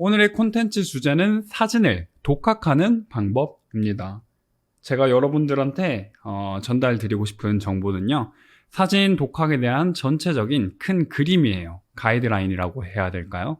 오늘의 콘텐츠 주제는 사진을 독학하는 방법입니다. 제가 여러분들한테 어, 전달드리고 싶은 정보는요. 사진 독학에 대한 전체적인 큰 그림이에요. 가이드라인이라고 해야 될까요?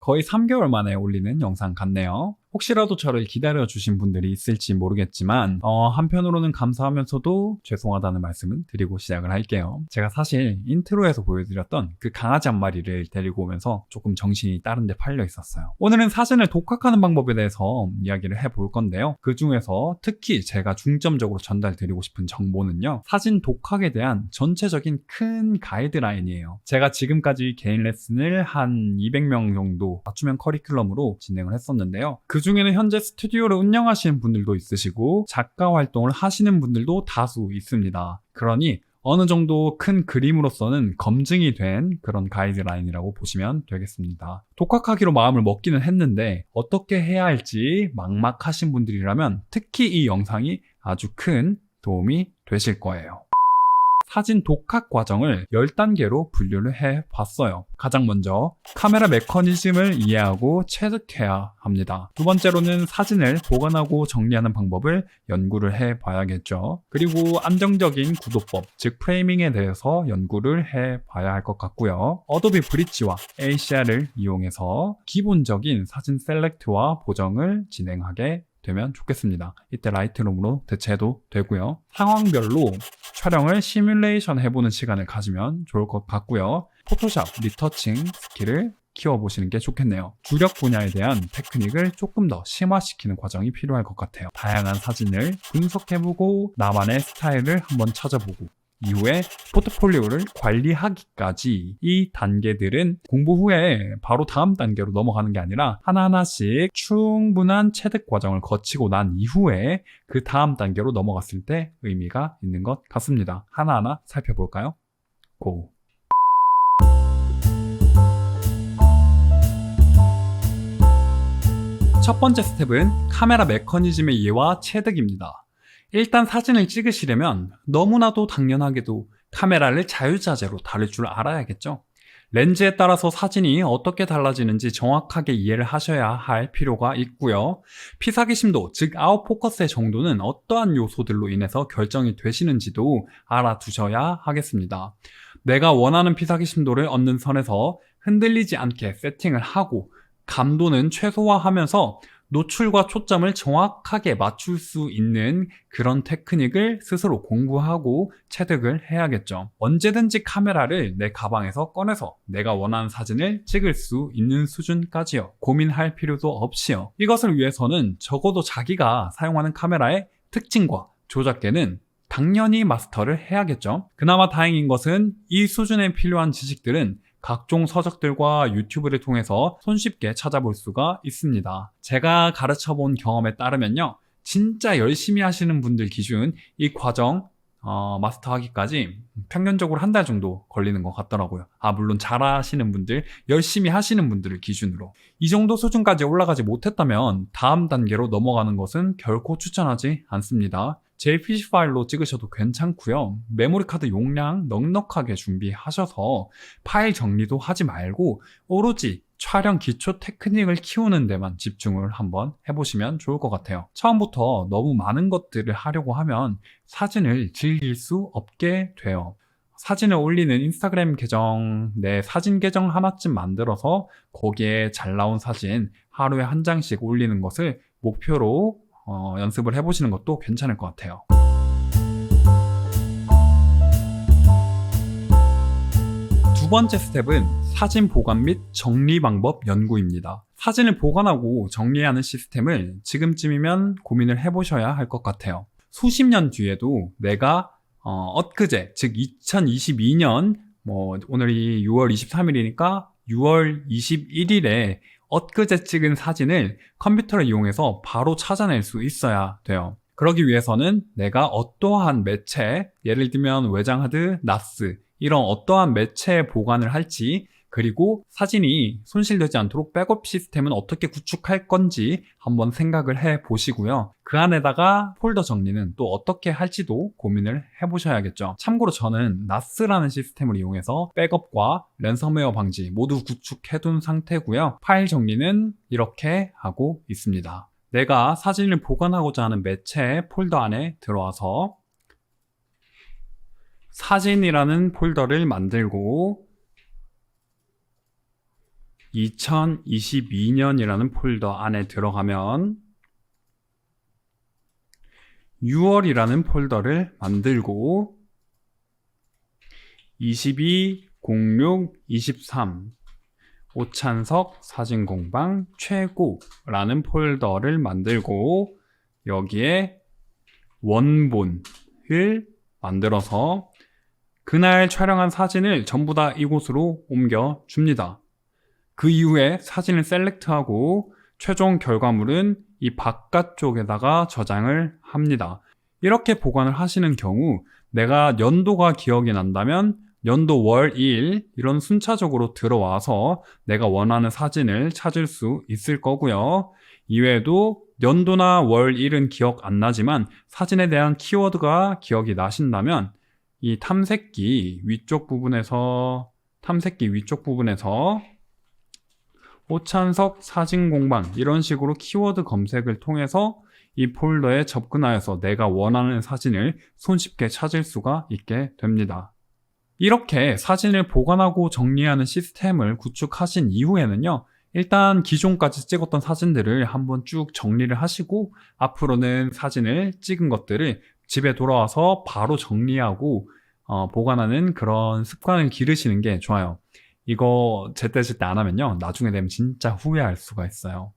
거의 3개월 만에 올리는 영상 같네요. 혹시라도 저를 기다려주신 분들이 있을지 모르겠지만, 어, 한편으로는 감사하면서도 죄송하다는 말씀은 드리고 시작을 할게요. 제가 사실 인트로에서 보여드렸던 그 강아지 한 마리를 데리고 오면서 조금 정신이 다른 데 팔려 있었어요. 오늘은 사진을 독학하는 방법에 대해서 이야기를 해볼 건데요. 그 중에서 특히 제가 중점적으로 전달드리고 싶은 정보는요. 사진 독학에 대한 전체적인 큰 가이드라인이에요. 제가 지금까지 개인 레슨을 한 200명 정도 맞춤형 커리큘럼으로 진행을 했었는데요. 그 중에는 현재 스튜디오를 운영하시는 분들도 있으시고 작가 활동을 하시는 분들도 다수 있습니다. 그러니 어느 정도 큰 그림으로서는 검증이 된 그런 가이드라인이라고 보시면 되겠습니다. 독학하기로 마음을 먹기는 했는데 어떻게 해야 할지 막막하신 분들이라면 특히 이 영상이 아주 큰 도움이 되실 거예요. 사진 독학 과정을 10단계로 분류를 해 봤어요. 가장 먼저 카메라 메커니즘을 이해하고 체득해야 합니다. 두 번째로는 사진을 보관하고 정리하는 방법을 연구를 해 봐야겠죠. 그리고 안정적인 구도법, 즉 프레이밍에 대해서 연구를 해 봐야 할 것 같고요. 어도비 브릿지와 ACR을 이용해서 기본적인 사진 셀렉트와 보정을 진행하게 되면 좋겠습니다. 이때 라이트룸으로 대체도 되고요. 상황별로 촬영을 시뮬레이션 해보는 시간을 가지면 좋을 것 같고요. 포토샵, 리터칭 스킬을 키워보시는 게 좋겠네요. 주력 분야에 대한 테크닉을 조금 더 심화시키는 과정이 필요할 것 같아요. 다양한 사진을 분석해보고 나만의 스타일을 한번 찾아보고 이후에 포트폴리오를 관리하기까지 이 단계들은 공부 후에 바로 다음 단계로 넘어가는 게 아니라 하나하나씩 충분한 체득 과정을 거치고 난 이후에 그 다음 단계로 넘어갔을 때 의미가 있는 것 같습니다. 하나하나 살펴볼까요? 고! 첫 번째 스텝은 카메라 메커니즘의 이해와 체득입니다. 일단 사진을 찍으시려면 너무나도 당연하게도 카메라를 자유자재로 다룰 줄 알아야겠죠. 렌즈에 따라서 사진이 어떻게 달라지는지 정확하게 이해를 하셔야 할 필요가 있고요. 피사기심도, 즉 아웃포커스의 정도는 어떠한 요소들로 인해서 결정이 되시는지도 알아두셔야 하겠습니다. 내가 원하는 피사기심도를 얻는 선에서 흔들리지 않게 세팅을 하고 감도는 최소화하면서 노출과 초점을 정확하게 맞출 수 있는 그런 테크닉을 스스로 공부하고 체득을 해야겠죠. 언제든지 카메라를 내 가방에서 꺼내서 내가 원하는 사진을 찍을 수 있는 수준까지요. 고민할 필요도 없이요. 이것을 위해서는 적어도 자기가 사용하는 카메라의 특징과 조작계는 당연히 마스터를 해야겠죠. 그나마 다행인 것은 이 수준에 필요한 지식들은 각종 서적들과 유튜브를 통해서 손쉽게 찾아볼 수가 있습니다. 제가 가르쳐 본 경험에 따르면요. 진짜 열심히 하시는 분들 기준 이 과정 어, 마스터하기까지 평균적으로 한 달 정도 걸리는 것 같더라고요. 아, 물론 잘하시는 분들, 열심히 하시는 분들을 기준으로. 이 정도 수준까지 올라가지 못했다면 다음 단계로 넘어가는 것은 결코 추천하지 않습니다. JPG 파일로 찍으셔도 괜찮고요. 메모리 카드 용량 넉넉하게 준비하셔서 파일 정리도 하지 말고 오로지 촬영 기초 테크닉을 키우는 데만 집중을 한번 해보시면 좋을 것 같아요. 처음부터 너무 많은 것들을 하려고 하면 사진을 즐길 수 없게 돼요. 사진을 올리는 인스타그램 계정 내 사진 계정 하나쯤 만들어서 거기에 잘 나온 사진 하루에 한 장씩 올리는 것을 목표로 어, 연습을 해보시는 것도 괜찮을 것 같아요. 두 번째 스텝은 사진 보관 및 정리 방법 연구입니다. 사진을 보관하고 정리하는 시스템을 지금쯤이면 고민을 해보셔야 할 것 같아요. 수십 년 뒤에도 내가 어, 엊그제, 즉 2022년, 뭐 오늘이 6월 23일이니까 6월 21일에 엊그제 찍은 사진을 컴퓨터를 이용해서 바로 찾아낼 수 있어야 돼요. 그러기 위해서는 내가 어떠한 매체, 예를 들면 외장하드, 나스, 이런 어떠한 매체에 보관을 할지 그리고 사진이 손실되지 않도록 백업 시스템은 어떻게 구축할 건지 한번 생각을 해 보시고요. 그 안에다가 폴더 정리는 또 어떻게 할지도 고민을 해 보셔야겠죠. 참고로 저는 나스라는 시스템을 이용해서 백업과 랜섬웨어 방지 모두 구축해 둔 상태고요. 파일 정리는 이렇게 하고 있습니다. 내가 사진을 보관하고자 하는 매체 폴더 안에 들어와서 사진이라는 폴더를 만들고 2022년이라는 폴더 안에 들어가면 6월이라는 폴더를 만들고 22, 06, 23 오찬석 사진 공방 최고라는 폴더를 만들고 여기에 원본을 만들어서 그날 촬영한 사진을 전부 다 이곳으로 옮겨 줍니다. 그 이후에 사진을 셀렉트하고 최종 결과물은 이 바깥쪽에다가 저장을 합니다. 이렇게 보관을 하시는 경우 내가 연도가 기억이 난다면 연도 월, 일 이런 순차적으로 들어와서 내가 원하는 사진을 찾을 수 있을 거고요. 이외에도 연도나 월, 일은 기억 안 나지만 사진에 대한 키워드가 기억이 나신다면 이 탐색기 위쪽 부분에서 탐색기 위쪽 부분에서 오찬석 사진 공방 이런 식으로 키워드 검색을 통해서 이 폴더에 접근하여서 내가 원하는 사진을 손쉽게 찾을 수가 있게 됩니다. 이렇게 사진을 보관하고 정리하는 시스템을 구축하신 이후에는요, 일단 기존까지 찍었던 사진들을 한번 쭉 정리를 하시고, 앞으로는 사진을 찍은 것들을 집에 돌아와서 바로 정리하고, 어, 보관하는 그런 습관을 기르시는 게 좋아요. 이거 제때제때 안 하면요, 나중에 되면 진짜 후회할 수가 있어요.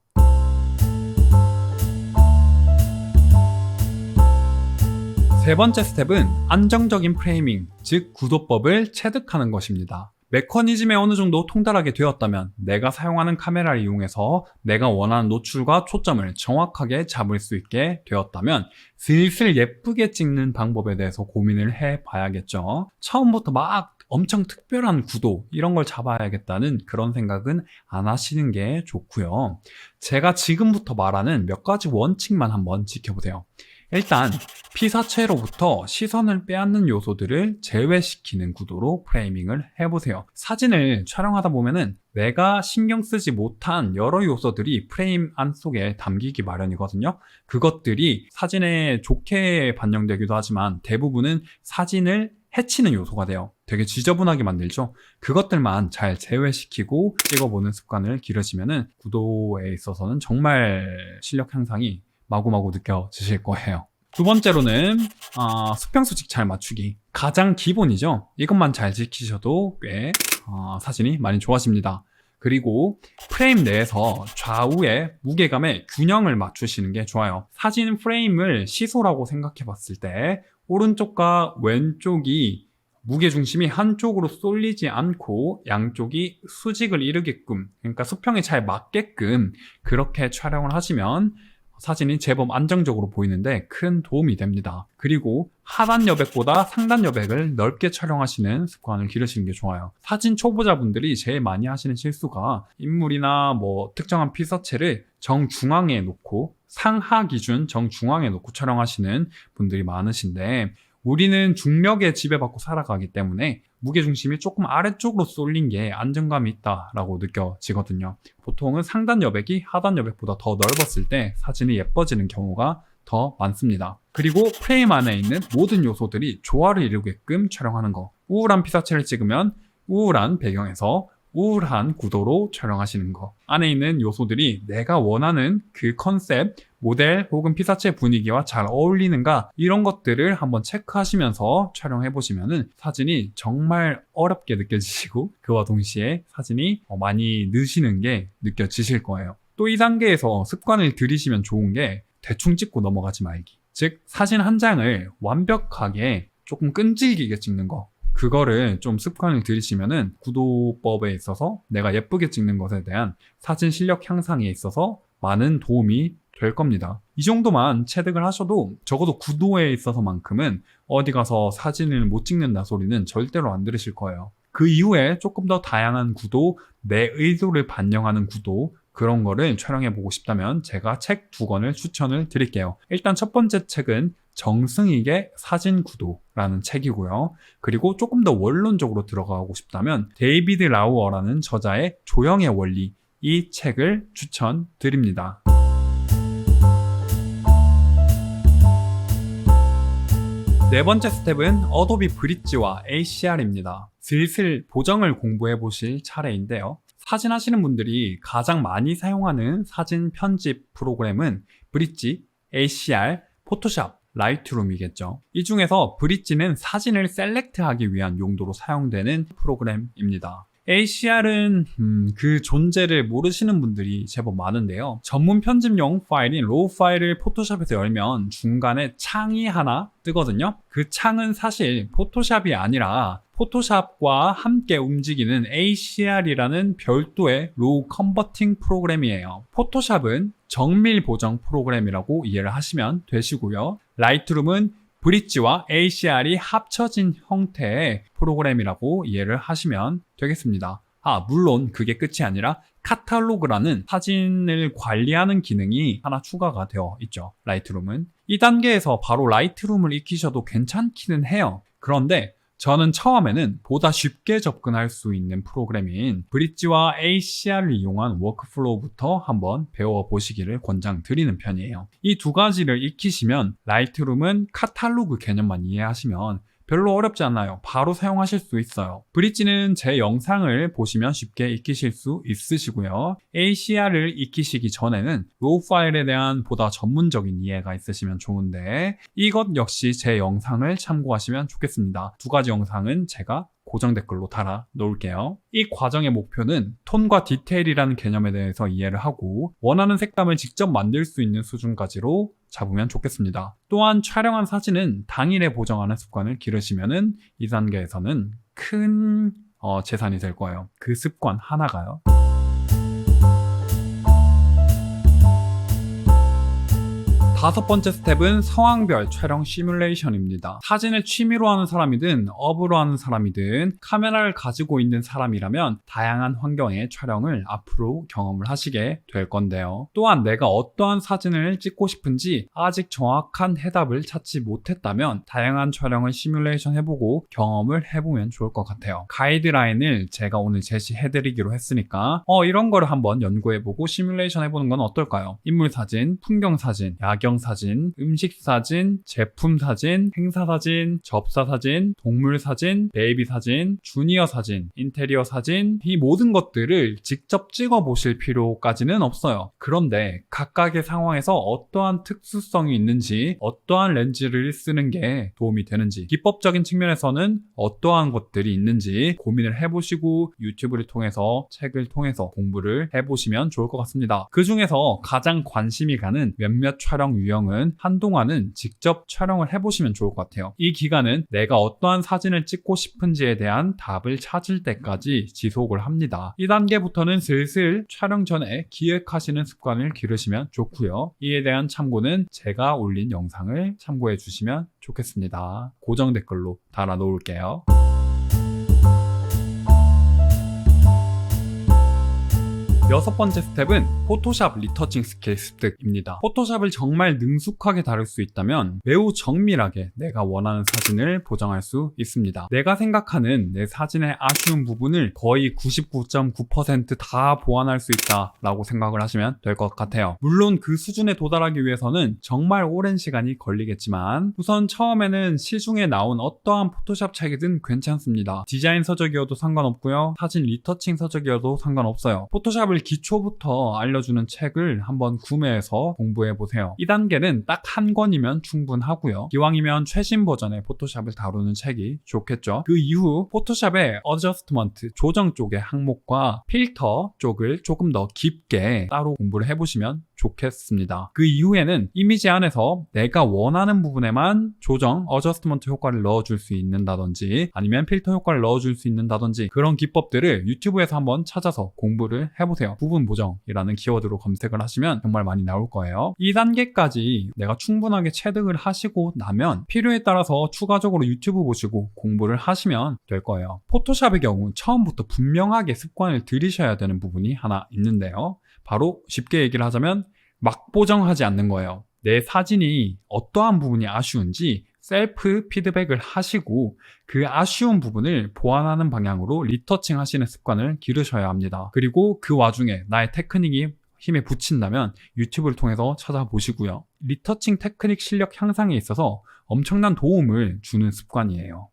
세 번째 스텝은 안정적인 프레이밍, 즉 구도법을 체득하는 것입니다. 메커니즘에 어느 정도 통달하게 되었다면 내가 사용하는 카메라를 이용해서 내가 원하는 노출과 초점을 정확하게 잡을 수 있게 되었다면 슬슬 예쁘게 찍는 방법에 대해서 고민을 해 봐야겠죠. 처음부터 막 엄청 특별한 구도 이런 걸 잡아야겠다는 그런 생각은 안 하시는 게 좋고요. 제가 지금부터 말하는 몇 가지 원칙만 한번 지켜보세요. 일단 피사체로부터 시선을 빼앗는 요소들을 제외시키는 구도로 프레이밍을 해보세요. 사진을 촬영하다 보면은 내가 신경 쓰지 못한 여러 요소들이 프레임 안 속에 담기기 마련이거든요. 그것들이 사진에 좋게 반영되기도 하지만 대부분은 사진을 해치는 요소가 돼요. 되게 지저분하게 만들죠. 그것들만 잘 제외시키고 찍어보는 습관을 기르시면은 구도에 있어서는 정말 실력 향상이 마구마구 느껴지실 거예요. 두 번째로는 어, 수평 수직 잘 맞추기 가장 기본이죠. 이것만 잘 지키셔도 꽤 어, 사진이 많이 좋아집니다. 그리고 프레임 내에서 좌우의 무게감의 균형을 맞추시는 게 좋아요. 사진 프레임을 시소라고 생각해 봤을 때 오른쪽과 왼쪽이 무게중심이 한쪽으로 쏠리지 않고 양쪽이 수직을 이루게끔 그러니까 수평에 잘 맞게끔 그렇게 촬영을 하시면 사진이 제법 안정적으로 보이는데 큰 도움이 됩니다. 그리고 하단 여백보다 상단 여백을 넓게 촬영하시는 습관을 기르시는 게 좋아요. 사진 초보자분들이 제일 많이 하시는 실수가 인물이나 뭐 특정한 피서체를 정중앙에 놓고 상하 기준 정중앙에 놓고 촬영하시는 분들이 많으신데 우리는 중력에 지배받고 살아가기 때문에 무게중심이 조금 아래쪽으로 쏠린 게 안정감이 있다라고 느껴지거든요. 보통은 상단 여백이 하단 여백보다 더 넓었을 때 사진이 예뻐지는 경우가 더 많습니다. 그리고 프레임 안에 있는 모든 요소들이 조화를 이루게끔 촬영하는 거. 우울한 피사체를 찍으면 우울한 배경에서 우울한 구도로 촬영하시는 거. 안에 있는 요소들이 내가 원하는 그 컨셉, 모델 혹은 피사체 분위기와 잘 어울리는가 이런 것들을 한번 체크하시면서 촬영해 보시면은 사진이 정말 어렵게 느껴지시고 그와 동시에 사진이 많이 느시는 게 느껴지실 거예요. 또 이 단계에서 습관을 들이시면 좋은 게 대충 찍고 넘어가지 말기. 즉 사진 한 장을 완벽하게 조금 끈질기게 찍는 거. 그거를 좀 습관을 들이시면은 구도법에 있어서 내가 예쁘게 찍는 것에 대한 사진 실력 향상에 있어서 많은 도움이 될 겁니다. 이 정도만 체득을 하셔도 적어도 구도에 있어서만큼은 어디 가서 사진을 못 찍는다 소리는 절대로 안 들으실 거예요. 그 이후에 조금 더 다양한 구도, 내 의도를 반영하는 구도, 그런 거를 촬영해 보고 싶다면 제가 책 두 권을 추천을 드릴게요. 일단 첫 번째 책은 정승익의 사진 구도라는 책이고요. 그리고 조금 더 원론적으로 들어가고 싶다면 데이비드 라우어라는 저자의 조형의 원리 이 책을 추천드립니다. 네 번째 스텝은 어도비 브릿지와 ACR입니다. 슬슬 보정을 공부해 보실 차례인데요. 사진 하시는 분들이 가장 많이 사용하는 사진 편집 프로그램은 브릿지, ACR, 포토샵, 라이트룸이겠죠. 이 중에서 브릿지는 사진을 셀렉트하기 위한 용도로 사용되는 프로그램입니다. ACR은 음, 그 존재를 모르시는 분들이 제법 많은데요. 전문 편집용 파일인 로우 파일을 포토샵에서 열면 중간에 창이 하나 뜨거든요. 그 창은 사실 포토샵이 아니라 포토샵과 함께 움직이는 ACR이라는 별도의 로우 컨버팅 프로그램이에요. 포토샵은 정밀 보정 프로그램이라고 이해를 하시면 되시고요. 라이트룸은 브릿지와 ACR이 합쳐진 형태의 프로그램이라고 이해를 하시면 되겠습니다. 아, 물론 그게 끝이 아니라 카탈로그라는 사진을 관리하는 기능이 하나 추가가 되어 있죠. 라이트룸은. 이 단계에서 바로 라이트룸을 익히셔도 괜찮기는 해요. 그런데 저는 처음에는 보다 쉽게 접근할 수 있는 프로그램인 브릿지와 ACR을 이용한 워크플로우부터 한번 배워보시기를 권장드리는 편이에요. 이 두 가지를 익히시면 라이트룸은 카탈로그 개념만 이해하시면 별로 어렵지 않아요. 바로 사용하실 수 있어요. 브릿지는 제 영상을 보시면 쉽게 익히실 수 있으시고요. ACR을 익히시기 전에는 로우 파일에 대한 보다 전문적인 이해가 있으시면 좋은데 이것 역시 제 영상을 참고하시면 좋겠습니다. 두 가지 영상은 제가 고정 댓글로 달아 놓을게요. 이 과정의 목표는 톤과 디테일이라는 개념에 대해서 이해를 하고 원하는 색감을 직접 만들 수 있는 수준까지로 잡으면 좋겠습니다. 또한 촬영한 사진은 당일에 보정하는 습관을 기르시면은 이 단계에서는 큰 어, 재산이 될 거예요. 그 습관 하나가요. 다섯 번째 스텝은 상황별 촬영 시뮬레이션입니다. 사진을 취미로 하는 사람이든 업으로 하는 사람이든 카메라를 가지고 있는 사람이라면 다양한 환경의 촬영을 앞으로 경험을 하시게 될 건데요. 또한 내가 어떠한 사진을 찍고 싶은지 아직 정확한 해답을 찾지 못했다면 다양한 촬영을 시뮬레이션 해보고 경험을 해보면 좋을 것 같아요. 가이드라인을 제가 오늘 제시해드리기로 했으니까 어 이런 거를 한번 연구해보고 시뮬레이션 해보는 건 어떨까요? 인물 사진, 풍경 사진, 야경 사진, 음식 사진, 제품 사진, 행사 사진, 접사 사진, 동물 사진, 베이비 사진, 주니어 사진, 인테리어 사진, 이 모든 것들을 직접 찍어 보실 필요까지는 없어요. 그런데 각각의 상황에서 어떠한 특수성이 있는지, 어떠한 렌즈를 쓰는 게 도움이 되는지, 기법적인 측면에서는 어떠한 것들이 있는지 고민을 해보시고 유튜브를 통해서 책을 통해서 공부를 해보시면 좋을 것 같습니다. 그 중에서 가장 관심이 가는 몇몇 촬영 유형은 한동안은 직접 촬영을 해보시면 좋을 것 같아요. 이 기간은 내가 어떠한 사진을 찍고 싶은지에 대한 답을 찾을 때까지 지속을 합니다. 이 단계부터는 슬슬 촬영 전에 기획하시는 습관을 기르시면 좋고요. 이에 대한 참고는 제가 올린 영상을 참고해 주시면 좋겠습니다. 고정 댓글로 달아 놓을게요. 여섯 번째 스텝은 포토샵 리터칭 스킬 습득입니다. 포토샵을 정말 능숙하게 다룰 수 있다면 매우 정밀하게 내가 원하는 사진을 보정할 수 있습니다. 내가 생각하는 내 사진의 아쉬운 부분을 거의 99.9%다 보완할 수 있다라고 생각을 하시면 될 것 같아요. 물론 그 수준에 도달하기 위해서는 정말 오랜 시간이 걸리겠지만 우선 처음에는 시중에 나온 어떠한 포토샵 책이든 괜찮습니다. 디자인 서적이어도 상관없고요. 사진 리터칭 서적이어도 상관없어요. 포토샵을 기초부터 알려주는 책을 한번 구매해서 공부해 보세요. 이 단계는 딱 한 권이면 충분하고요. 기왕이면 최신 버전의 포토샵을 다루는 책이 좋겠죠. 그 이후 포토샵의 어저스트먼트 조정 쪽의 항목과 필터 쪽을 조금 더 깊게 따로 공부를 해보시면 좋겠습니다. 그 이후에는 이미지 안에서 내가 원하는 부분에만 조정, 어저스트먼트 효과를 넣어줄 수 있는다든지 아니면 필터 효과를 넣어줄 수 있는다든지 그런 기법들을 유튜브에서 한번 찾아서 공부를 해보세요. 부분 보정이라는 키워드로 검색을 하시면 정말 많이 나올 거예요. 2단계까지 내가 충분하게 체득을 하시고 나면 필요에 따라서 추가적으로 유튜브 보시고 공부를 하시면 될 거예요. 포토샵의 경우 처음부터 분명하게 습관을 들이셔야 되는 부분이 하나 있는데요. 바로 쉽게 얘기를 하자면 막 보정하지 않는 거예요. 내 사진이 어떠한 부분이 아쉬운지 셀프 피드백을 하시고 그 아쉬운 부분을 보완하는 방향으로 리터칭 하시는 습관을 기르셔야 합니다. 그리고 그 와중에 나의 테크닉이 힘에 붙인다면 유튜브를 통해서 찾아보시고요. 리터칭 테크닉 실력 향상에 있어서 엄청난 도움을 주는 습관이에요.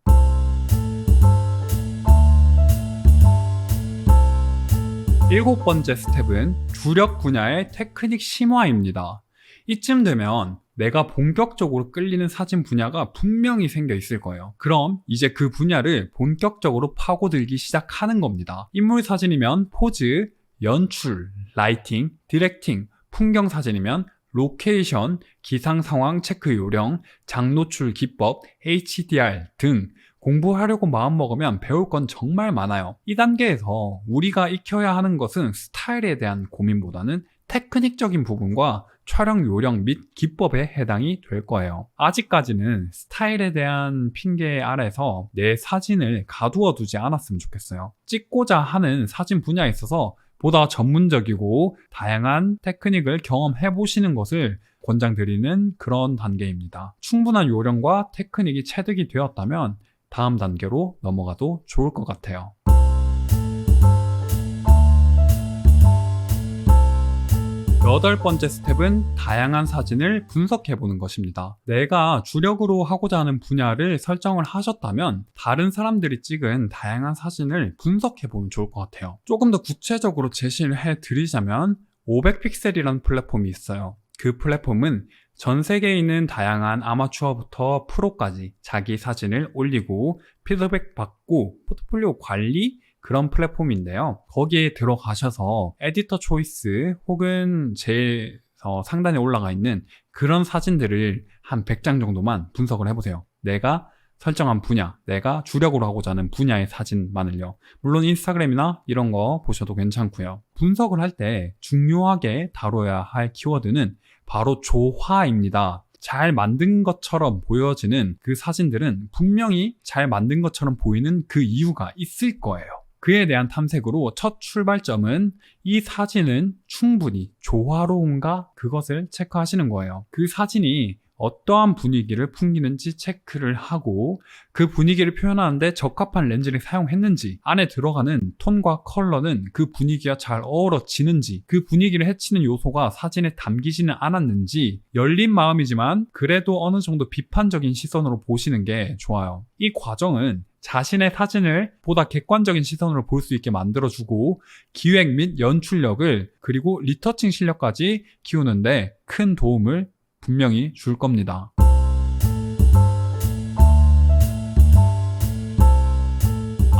일곱 번째 스텝은 주력 분야의 테크닉 심화입니다. 이쯤 되면 내가 본격적으로 끌리는 사진 분야가 분명히 생겨 있을 거예요. 그럼 이제 그 분야를 본격적으로 파고들기 시작하는 겁니다. 인물 사진이면 포즈, 연출, 라이팅, 디렉팅, 풍경 사진이면 로케이션, 기상 상황 체크 요령, 장노출 기법, HDR 등 공부하려고 마음먹으면 배울 건 정말 많아요. 이 단계에서 우리가 익혀야 하는 것은 스타일에 대한 고민보다는 테크닉적인 부분과 촬영 요령 및 기법에 해당이 될 거예요. 아직까지는 스타일에 대한 핑계 아래서 내 사진을 가두어 두지 않았으면 좋겠어요. 찍고자 하는 사진 분야에 있어서 보다 전문적이고 다양한 테크닉을 경험해 보시는 것을 권장드리는 그런 단계입니다. 충분한 요령과 테크닉이 체득이 되었다면 다음 단계로 넘어가도 좋을 것 같아요. 여덟 번째 스텝은 다양한 사진을 분석해 보는 것입니다. 내가 주력으로 하고자 하는 분야를 설정을 하셨다면 다른 사람들이 찍은 다양한 사진을 분석해 보면 좋을 것 같아요. 조금 더 구체적으로 제시를 해 드리자면 500픽셀이라는 플랫폼이 있어요. 그 플랫폼은 전 세계에 있는 다양한 아마추어부터 프로까지 자기 사진을 올리고 피드백 받고 포트폴리오 관리 그런 플랫폼인데요. 거기에 들어가셔서 에디터 초이스 혹은 제일 어, 상단에 올라가 있는 그런 사진들을 한 100장 정도만 분석을 해보세요. 내가 설정한 분야, 내가 주력으로 하고자 하는 분야의 사진만을요. 물론 인스타그램이나 이런 거 보셔도 괜찮고요. 분석을 할 때 중요하게 다뤄야 할 키워드는 바로 조화입니다. 잘 만든 것처럼 보여지는 그 사진들은 분명히 잘 만든 것처럼 보이는 그 이유가 있을 거예요. 그에 대한 탐색으로 첫 출발점은 이 사진은 충분히 조화로운가 그것을 체크하시는 거예요. 그 사진이 어떠한 분위기를 풍기는지 체크를 하고 그 분위기를 표현하는데 적합한 렌즈를 사용했는지 안에 들어가는 톤과 컬러는 그 분위기와 잘 어우러지는지 그 분위기를 해치는 요소가 사진에 담기지는 않았는지 열린 마음이지만 그래도 어느 정도 비판적인 시선으로 보시는 게 좋아요. 이 과정은 자신의 사진을 보다 객관적인 시선으로 볼 수 있게 만들어주고 기획 및 연출력을 그리고 리터칭 실력까지 키우는데 큰 도움을 분명히 줄 겁니다.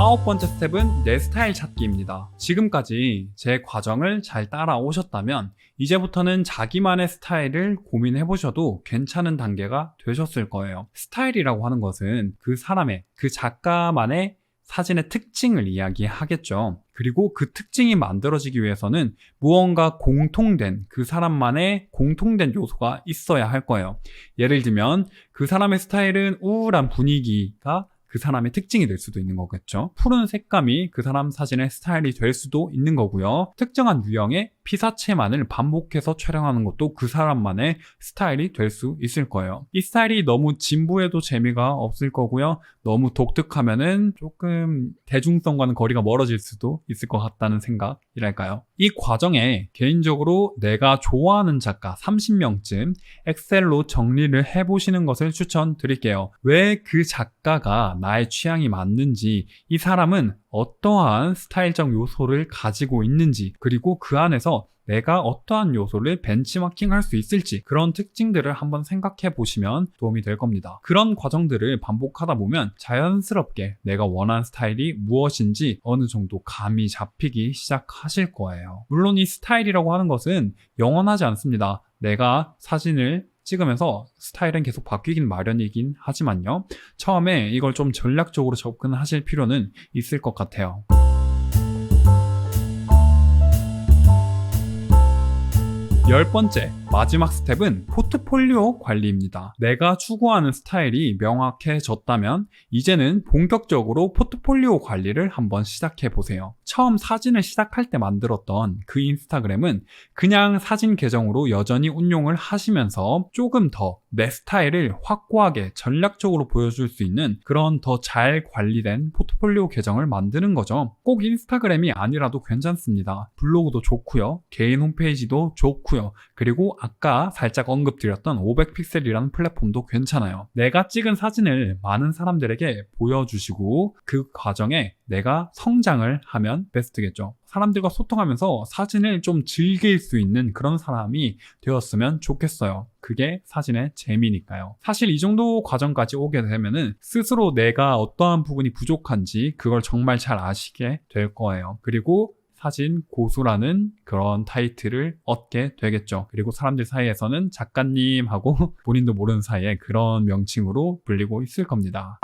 아홉 번째 스텝은 내 스타일 찾기입니다. 지금까지 제 과정을 잘 따라오셨다면 이제부터는 자기만의 스타일을 고민해 보셔도 괜찮은 단계가 되셨을 거예요. 스타일이라고 하는 것은 그 사람의, 그 작가만의 사진의 특징을 이야기하겠죠. 그리고 그 특징이 만들어지기 위해서는 무언가 공통된 그 사람만의 공통된 요소가 있어야 할 거예요. 예를 들면 그 사람의 스타일은 우울한 분위기가 그 사람의 특징이 될 수도 있는 거겠죠. 푸른 색감이 그 사람 사진의 스타일이 될 수도 있는 거고요. 특정한 유형의 피사체만을 반복해서 촬영하는 것도 그 사람만의 스타일이 될 수 있을 거예요. 이 스타일이 너무 진부해도 재미가 없을 거고요. 너무 독특하면은 조금 대중성과는 거리가 멀어질 수도 있을 것 같다는 생각이랄까요. 이 과정에 개인적으로 내가 좋아하는 작가 30명쯤 엑셀로 정리를 해보시는 것을 추천드릴게요. 왜 그 작가가 나의 취향이 맞는지, 이 사람은 어떠한 스타일적 요소를 가지고 있는지, 그리고 그 안에서 내가 어떠한 요소를 벤치마킹 할 수 있을지 그런 특징들을 한번 생각해 보시면 도움이 될 겁니다. 그런 과정들을 반복하다 보면 자연스럽게 내가 원하는 스타일이 무엇인지 어느 정도 감이 잡히기 시작하실 거예요. 물론 이 스타일이라고 하는 것은 영원하지 않습니다. 내가 사진을 찍으면서 스타일은 계속 바뀌긴 마련이긴 하지만요. 처음에 이걸 좀 전략적으로 접근하실 필요는 있을 것 같아요. 열 번째, 마지막 스텝은 포트폴리오 관리입니다. 내가 추구하는 스타일이 명확해졌다면 이제는 본격적으로 포트폴리오 관리를 한번 시작해 보세요. 처음 사진을 시작할 때 만들었던 그 인스타그램은 그냥 사진 계정으로 여전히 운용을 하시면서 조금 더 내 스타일을 확고하게 전략적으로 보여줄 수 있는 그런 더 잘 관리된 포트폴리오 계정을 만드는 거죠. 꼭 인스타그램이 아니라도 괜찮습니다. 블로그도 좋고요. 개인 홈페이지도 좋고요. 그리고 아까 살짝 언급드렸던 500픽셀이라는 플랫폼도 괜찮아요. 내가 찍은 사진을 많은 사람들에게 보여주시고 그 과정에 내가 성장을 하면 베스트겠죠. 사람들과 소통하면서 사진을 좀 즐길 수 있는 그런 사람이 되었으면 좋겠어요. 그게 사진의 재미니까요. 사실 이 정도 과정까지 오게 되면은 스스로 내가 어떠한 부분이 부족한지 그걸 정말 잘 아시게 될 거예요. 그리고 사진 고수라는 그런 타이틀을 얻게 되겠죠. 그리고 사람들 사이에서는 작가님하고 본인도 모르는 사이에 그런 명칭으로 불리고 있을 겁니다.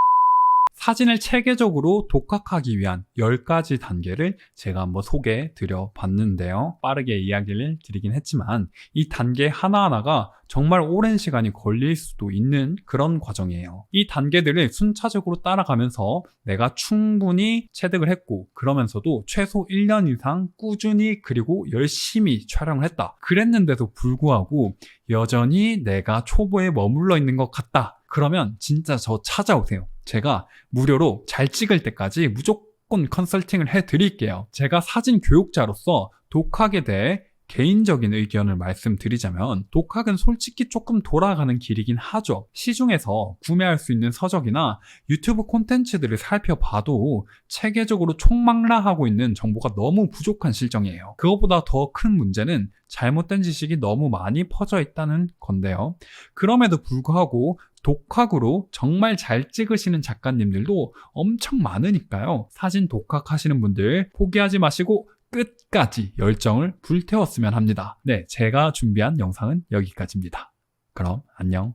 사진을 체계적으로 독학하기 위한 10가지 단계를 제가 한번 소개해 드려 봤는데요. 빠르게 이야기를 드리긴 했지만 이 단계 하나하나가 정말 오랜 시간이 걸릴 수도 있는 그런 과정이에요. 이 단계들을 순차적으로 따라가면서 내가 충분히 체득을 했고 그러면서도 최소 1년 이상 꾸준히 그리고 열심히 촬영을 했다. 그랬는데도 불구하고 여전히 내가 초보에 머물러 있는 것 같다. 그러면 진짜 저 찾아오세요. 제가 무료로 잘 찍을 때까지 무조건 컨설팅을 해 드릴게요. 제가 사진 교육자로서 독학에 대해 개인적인 의견을 말씀드리자면 독학은 솔직히 조금 돌아가는 길이긴 하죠. 시중에서 구매할 수 있는 서적이나 유튜브 콘텐츠들을 살펴봐도 체계적으로 총망라하고 있는 정보가 너무 부족한 실정이에요. 그것보다 더 큰 문제는 잘못된 지식이 너무 많이 퍼져 있다는 건데요. 그럼에도 불구하고 독학으로 정말 잘 찍으시는 작가님들도 엄청 많으니까요. 사진 독학하시는 분들 포기하지 마시고 끝까지 열정을 불태웠으면 합니다. 네, 제가 준비한 영상은 여기까지입니다. 그럼 안녕.